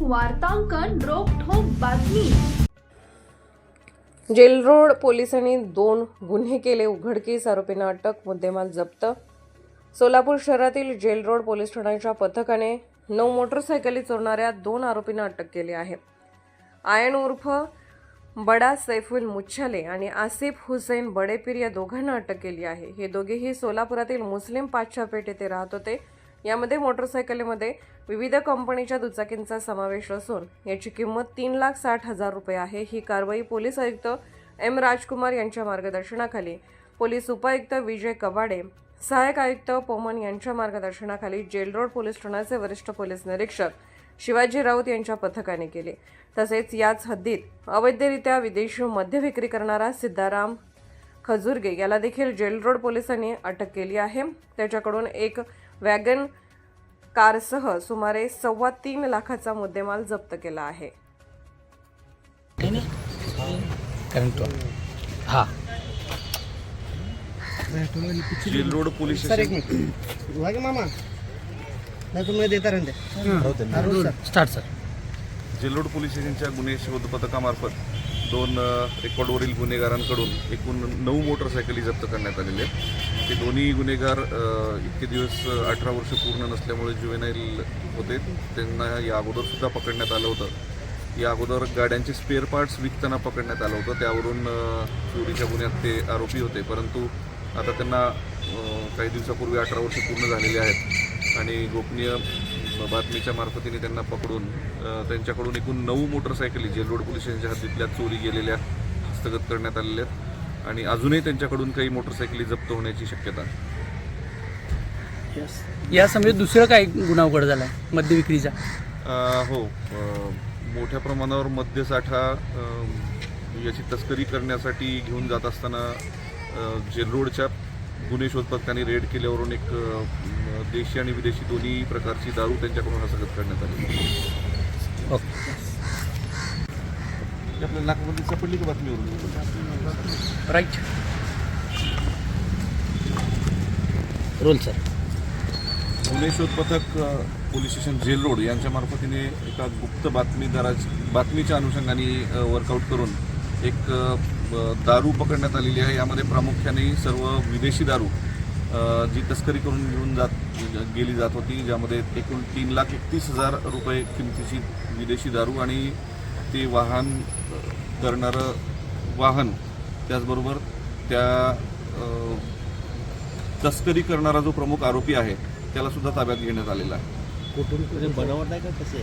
वार्तांकन रोखोक बातमी. जेलरोड पोलिसांनी दोन गुन्हे केले उघडकीस आरोपींना अटक मुद्देमाल जप्त. सोलापूर शहरातील जेलरोड पोलीस ठाण्याच्या पथकाने नऊ मोटरसायकली चोरणाऱ्या दोन आरोपींना अटक केली आहे. आयन उर्फ बडा सैफुल मुच्छाले आणि आसिफ हुसेन बडेपीर या दोघांना अटक केली आहे. हे दोघेही सोलापुरातील मुस्लिम पाचशापेठ येथे राहत होते. यामध्ये मोटरसायकलीमध्ये विविध कंपनीच्या दुचाकींचा समावेश असून याची किंमत तीन लाख साठ हजार रुपये आहे. ही कारवाई पोलीस आयुक्त एम राजकुमार यांच्या मार्गदर्शनाखाली पोलीस उपायुक्त विजय कवाडे सहाय्यक आयुक्त पोमन यांच्या मार्गदर्शनाखाली जेलरोड पोलीस ठाण्याचे वरिष्ठ पोलीस निरीक्षक शिवाजी राऊत यांच्या पथकाने केले. तसेच याच हद्दीत अवैधरित्या विदेशी मद्य विक्री करणारा सिद्धाराम खजुर्गे याला देखील जेलरोड पोलिसांनी अटक केली आहे. त्याच्याकडून एक वॅगन कारसह सुमारे सव्वा तीन लाखाचा मुद्देमाल जप्त केला आहे. करंट हां रोड पोलीस मामा. नाही तुम्ही देता रहते start sir jail road police स्टेशनच्या गुन्हे शोध पथकामार्फत दोन रेकॉर्डवरील गुन्हेगारांकडून एकूण नऊ मोटरसायकली जप्त करण्यात आलेले आहेत. ते दोन्ही गुन्हेगार इतके दिवस अठरा वर्ष पूर्ण नसल्यामुळे जुवेनाईल होते. त्यांना या अगोदरसुद्धा पकडण्यात आलं होतं. या अगोदर गाड्यांचे स्पेअर पार्ट्स विकताना पकडण्यात आलं होतं. त्यावरून चोरीच्या गुन्ह्यात ते आरोपी होते. परंतु आता त्यांना काही दिवसापूर्वी अठरा वर्ष पूर्ण झालेली आहेत. आणि गोपनीय बातमीच्या मार्फतीने त्यांना पकडून त्यांच्याकडून एकूण नऊ मोटरसायकली जे रोड पोलीस स्टेशनच्या हद्दीतल्या चोरी गेलेल्या हस्तगत करण्यात आलेल्या आहेत आणि अजूनही त्यांच्याकडून काही मोटरसायकली जप्त होण्याची शक्यता आहे. या समजा दुसरं काय गुन्हा उघड झाला आहे मद्य विक्रीचा? हो. मोठ्या प्रमाणावर मद्यसाठा याची तस्करी करण्यासाठी घेऊन जात असताना जेलरोडच्या गुन्हे शोध पथकाने रेड केल्यावरून एक देशी आणि विदेशी दोन्ही प्रकारची दारू त्यांच्याकडून हस्तगत करण्यात आली. ओके. आपल्या नाकामध्ये सापडली का बातमीवरून राईट रोल सर गुन्हे शोध पथक पोलीस स्टेशन जेल रोड यांच्या मार्फतीने एका गुप्त बातमीदाराची बातमीच्या अनुषंगाने वर्कआउट करून एक दारू पकडण्यात आलेली आहे. यामध्ये प्रामुख्याने सर्व विदेशी दारू जी तस्करी करून घेऊन जात गेली जात होती ज्यामध्ये एकूण तीन लाख एकतीस हजार रुपये किमतीची विदेशी दारू आणि ते वाहन करणारं वाहन त्याचबरोबर त्या तस्करी करणारा जो प्रमुख आरोपी आहे त्याला सुद्धा ताब्यात घेण्यात आलेला आहे. बनवत नाही का? कसे